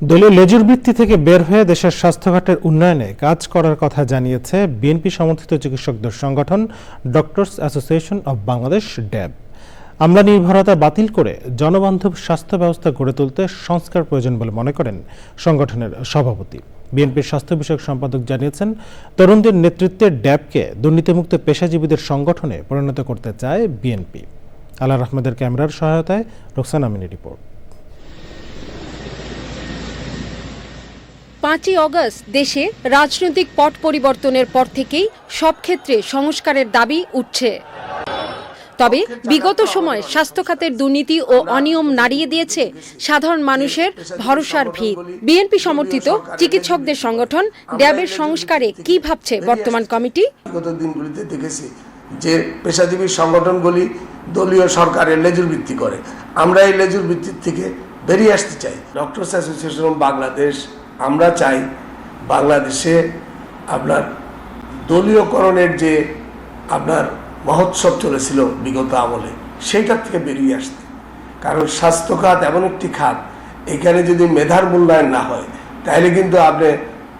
দলীয় লেজুর বৃত্তি থেকে বের হয়ে দেশের স্বাস্থ্যখাতের উন্নয়নে কাজ করার কথা জানিয়েছে বিএনপি সমর্থিত চিকিৎসকদের সংগঠন doctors association of Bangladesh DAB আমলা নির্ভরতা বাতিল করে জনবান্ধব স্বাস্থ্য ব্যবস্থা গড়ে তুলতে সংস্কার প্রয়োজন বলে মনে করেন সংগঠনের সভাপতি। বিএনপির স্বাস্থ্য বিষয়ক সম্পাদক জানিয়েছেন, তরুণদের নেতৃত্বে ড্যাবকে দুর্নীতিমুক্ত পেশাজীবীদের সংগঠনে পরিণত করতে চায় বিএনপি। আলার আহমেদের ক্যামেরার সহায়তায় রোকসানা মিনি রিপোর্ট। পাঁচই অগস্ট দেশে রাজনৈতিক পট পরিবর্তনের পর থেকেই সব ক্ষেত্রে সংস্কারের দাবি উঠছে। তবে বিগত সময় স্বাস্থ্য খাতের দুর্নীতি ও অনিয়ম নাড়িয়ে দিয়েছে সাধারণ মানুষের ভরসার ভিত। বিএনপি সমর্থিত চিকিৎসকদের সংগঠন ড্যাবের সংস্কারে কি ভাবছে বর্তমান কমিটি? বিগত দিনগুলিতে দেখেছি যে পেশাজীবী সংগঠনগুলি দলীয় সরকারের লেজুর ভিত্তি করে। আমরা এই লেজুর ভিত্তির থেকে বেরিয়ে আসতে চাই। ডক্টরস অ্যাসোসিয়েশন অফ বাংলাদেশ আমরা চাই বাংলাদেশে আপনার দলীয়করণের যে আপনার মহোৎসব চলেছিল বিগত আমলে, সেইটার থেকে বেরিয়ে আসতে। কারণ স্বাস্থ্য খাত এমন একটি খাত, এখানে যদি মেধার মূল্যায়ন না হয়, তাহলে কিন্তু আপনি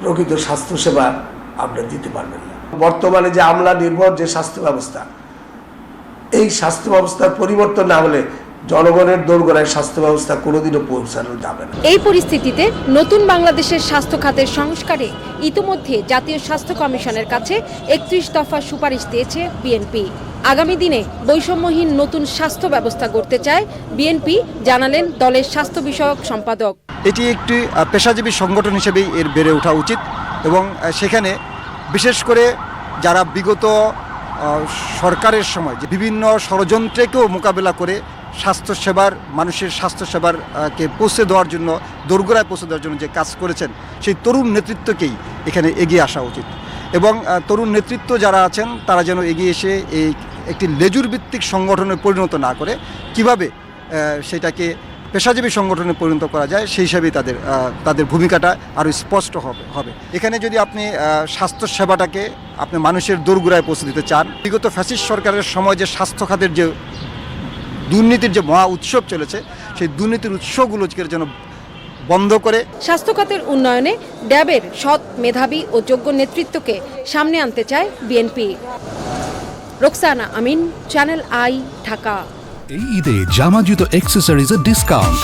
প্রকৃত স্বাস্থ্যসেবা আপনি দিতে পারবেন না। বর্তমানে যে আমলা নির্ভর যে স্বাস্থ্য ব্যবস্থা, এই স্বাস্থ্য ব্যবস্থার পরিবর্তন না হলে জনগণের দোরগোড়ায় স্বাস্থ্য ব্যবস্থা কোনোদিনও পৌঁছানো যাবে না। এই পরিস্থিতিতে নতুন বাংলাদেশের স্বাস্থ্য খাতের সংস্কারে ইতোমধ্যে জাতীয় স্বাস্থ্য কমিশনের কাছে একত্রিশ দফা সুপারিশ দিয়েছে বিএনপি। আগামী দিনে বৈষম্যহীন নতুন স্বাস্থ্য ব্যবস্থা করতে চায় বিএনপি জানালেন দলের স্বাস্থ্য বিষয়ক সম্পাদক। এটি একটি পেশাজীবী সংগঠন হিসেবেই এর বেড়ে ওঠা উচিত এবং সেখানে বিশেষ করে যারা বিগত সরকারের সময় যে বিভিন্ন ষড়যন্ত্রকেও মোকাবেলা করে স্বাস্থ্যসেবার মানুষের স্বাস্থ্যসেবার কে পৌঁছে দেওয়ার জন্য দোরগোড়ায় পৌঁছে দেওয়ার জন্য যে কাজ করেছেন সেই তরুণ নেতৃত্বকেই এখানে এগিয়ে আসা উচিত। এবং তরুণ নেতৃত্ব যারা আছেন তারা যেন এগিয়ে এসে এই একটি লেজুর ভিত্তিক সংগঠনে পরিণত না করে কীভাবে সেটাকে পেশাজীবী সংগঠনে পরিণত করা যায় সেই হিসাবেই তাদের তাদের ভূমিকাটা আরও স্পষ্ট হবে হবে। এখানে যদি আপনি আহ, স্বাস্থ্য সেবাটাকে আপনি মানুষের দোরগোড়ায় পৌঁছে দিতে চান বিগত ফ্যাসিস্ট সরকারের সময় যে স্বাস্থ্য খাতের যে দুর্নীতির যে মহা উৎসব চলেছে সেই দুর্নীতির উৎসগুলোকে যেন বন্ধ করে স্বাস্থ্য খাতের উন্নয়নে ড্যাবের সৎ মেধাবী ও যোগ্য নেতৃত্বকে সামনে আনতে চায় BNP. Roksana Amin channel I Dhaka. এই ঈদে জামা জুতো অ্যাক্সেসরিজের ডিসকাউন্ট